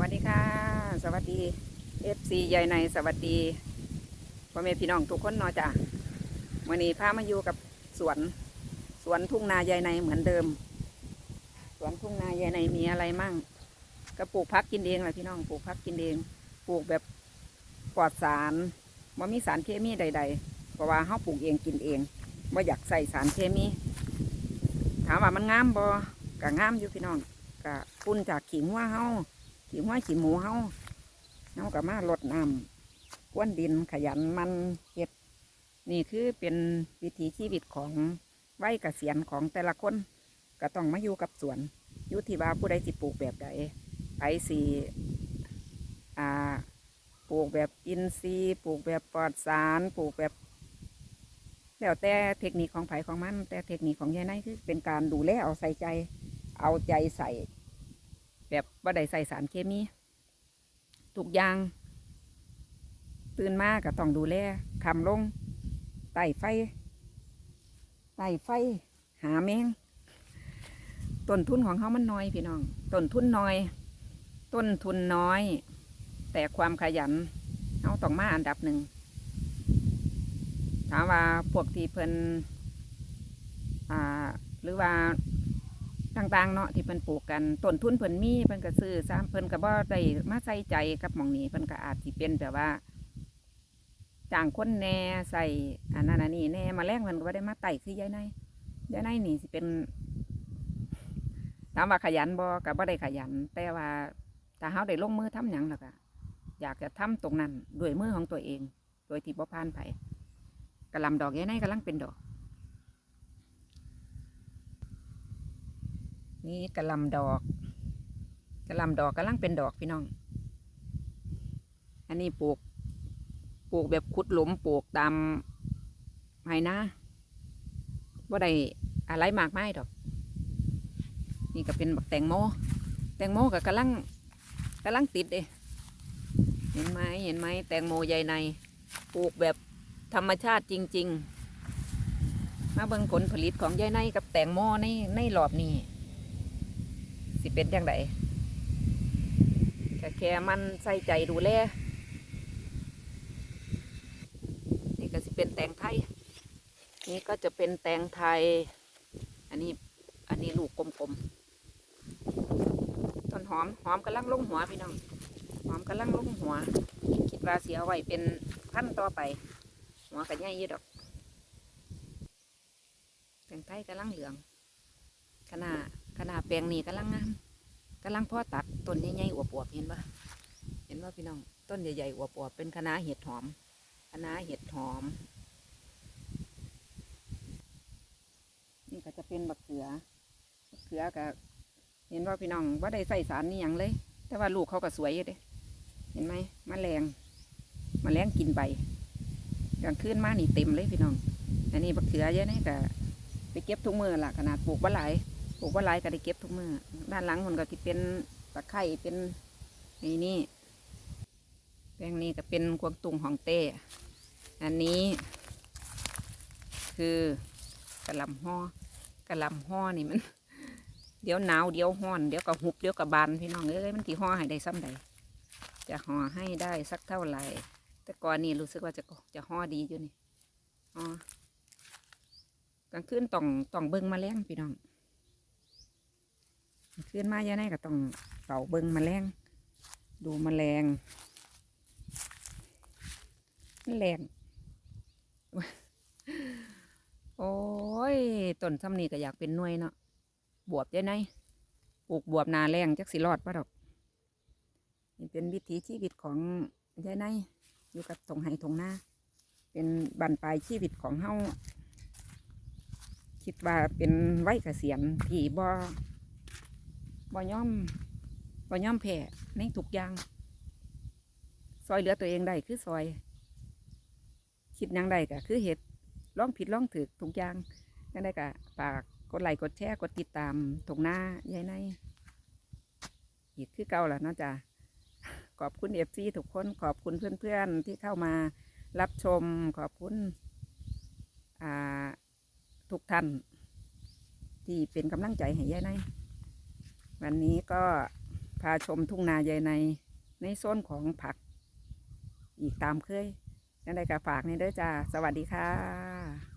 วัสดีค่ะ สวัสดีเอฟซีใหญ่ในสวัสดีพ่อแม่พี่น้องทุกคนเนาะจ้ะวันนี้พามาอยู่กับสวนสวนทุ่งนาใหญ่ในเหมือนเดิม สวนทุ่งนาใหญ่ในมีอะไรมั่ง ก็ปลูกพักกินเองแหละพี่น้องปลูกพักกินเองปลูกแบบปลอดสารว่ามีสารเคมีใด ๆ เพราะว่าเขาปลูกเองกินเองว่าอยากใส่สารเคมี ถามว่ามันงามบ่ก็งามอยู่พี่น้องก็ปุ้นจากขิงว่าเฮา ขิงว่าขี้หมูเฮาเฮาก็มาลดน้ำกวนดินขยันมันเฮ็ด นี่คือเป็นวิถีชีวิตของวัยเกษียณของแต่ละคน ก็ต้องมาอยู่กับสวนอยู่ที่ว่าผู้ใดสิปลูกแบบใดไปสิอ่าปลูกแบบอินทรีย์ปลูกแบบปลอดสารปลูกแบบแล้วแต่เทคนิคของไผของมัน แต่เทคนิคของยายนายคือเป็นการดูแลเอาใส่ใจ เอาใจใส่ แบบว่าได้ใส่สารเคมีทุกอย่าง ตื่นมาก็ต้องดูแลคำลงไต่ไฟไต่ไฟ หาแมงต้นทุนของเขามันน้อยพี่น้องต้นทุนน้อย ต้นทุนน้อย แต่ความขยันเขาต้องมาอันดับหนึ่งถามว่าพวกที่เพิ่นอ่า หรือว่า ต่างๆเนาะที่เพิ่นปลูกกันต้นทุนเพิ่นมีเพิ่นก็ซื้อซ้ำเพิ่นก็บ่ได้มาใส่ใจกับหม่องนี้เพิ่นก็อาจสิเป็นแบบว่าจ้างคนแหน่ใส่อันนั้นอันนี้แหน่มาแรงเพิ่นก็บ่ได้มาไต่คือยายนยายนนี่สิเป็นถามว่าขยันบ่ก็บ่ได้ขยัน แต่ว่าถ้าเฮาได้ลงมือทำหยังแล้วก็อยากจะทำตรงนั้นด้วยมือของตัวเอง โดยที่บ่ผ่านไผกระลำดอกยายไนกำลังเป็นดอก นี่กระลำดอกกระลำดอกกำลังเป็นดอกพี่น้อง อันนี้ปลูก ปลูกแบบขุดหลุมปลูกตามไห้นะว่าได้อะไรมากไม้ดอก นี่ก็เป็นบักแตงโม แตงโมก็กำลังกำลังติดเด้เห็นไหมเห็นไหมแตงโมใหญ่ในปลูกแบบธรรมชาติจริง ๆ มาเบิ่งผลผลิตของยายไนกับแตงโมในในรอบนี้ เป็นยังไงแค่แค่มันใส่ใจดูแลนี่ก็สิเป็นแตงไทย นี่ก็จะเป็นแตงไทย อันนี้อันนี้ลูกกลมๆ ต้นหอมหอมกำลังลงหัวพี่น้อง หอมกำลังลงหัว คิดว่าเสียไว้เป็นพันต่อไป หัวกระใหญ่ยี่ดอกแปลงไทยกำลังเหลืองขนาขนาแปลงนี้กำลังงาม กำลังพ่อตัดต้นใหญ่ๆอวบๆเห็นปะเห็นว่าพี่น้องต้นใหญ่ๆอวบๆเป็นคณะเห็ดหอมคณะเห็ดหอม นี่ก็จะเป็นบักเขือบักเขือกับเห็นว่าพี่น้องว่าได้ใส่สารนี่อย่างเลย แต่ว่าลูกเขาก็สวยอยู่เด้เห็นไหมมแมลงมแมลงกินใบกลางคืนมานี่เต็มเลยพี่น้องอันนี้บักเขือเยอะนี่ก็ไปเก็บทุกมือละขนาดปลูกว่าหลาย ปลูกว่าหลายก็ได้เก็บทุกมือด้านหลังมันก็ที่เป็นตะไคร่เป็นไอ้นี่แปลงนี้ก็เป็นกวางตุงของเต้อันนี้ คือกระลำห่อกระลำห่อนี่มัน เดี๋ยวหนาวเดี๋ยวห้อน เดี๋ยวก็หุบเดี๋ยวก็บานพี่น้องเอ้ยมันที่ห่อให้ได้ซ้ำใดจะห่อให้ได้สักเท่าไหร่ แต่ก่อนนี่รู้สึกว่าจะจะห่อดีอยู่นี่อ๋อกลางคืนต้องต้องเบิ้งมาแรงพี่น้อง กลางคืนมาเยอะแน่ก็ต้องเป่าเบิ้งแมาแรงดูแมลงแมลงโอ้ยต้นซ้ำนี่ก็อยากเป็นหน่วยเนาะบวบได้ไหนปลูกบวบนาแรงจักสิรอดป่ะดอกนี่เป็นวิถีชีวิตของยายไนอยู่กับตรงไห้ตรงหน้า เป็นบันปลายชีวิตของเฮาคิดว่าเป็นไว้เกษียณที่บ่ บ่ย่อมบ่ย่อมแพ้ในทุกอย่าง ซอยเหลือตัวเองได้คือซอย คิดยังไดก็คือเห็ดล่องผิดล่องถือทุกอย่างยังได้ก็ฝากกดไลค์กดแชร์กดติดตามตรงหน้ายายในอีกคือเก่าแล้วนาะจ้ะขอบคุณเอฟซีทุกคนขอบคุณเพื่อนๆที่เข้ามารับชมขอบคุณทุกท่าน ที่เป็นกำลังใจให้ยายใน วันนี้ก็พาชมทุ่งนาใหญ่ในในโซนของผัก อีกตามเคยนั่นเลยก็ฝากในเด้อจ้า สวัสดีค่ะ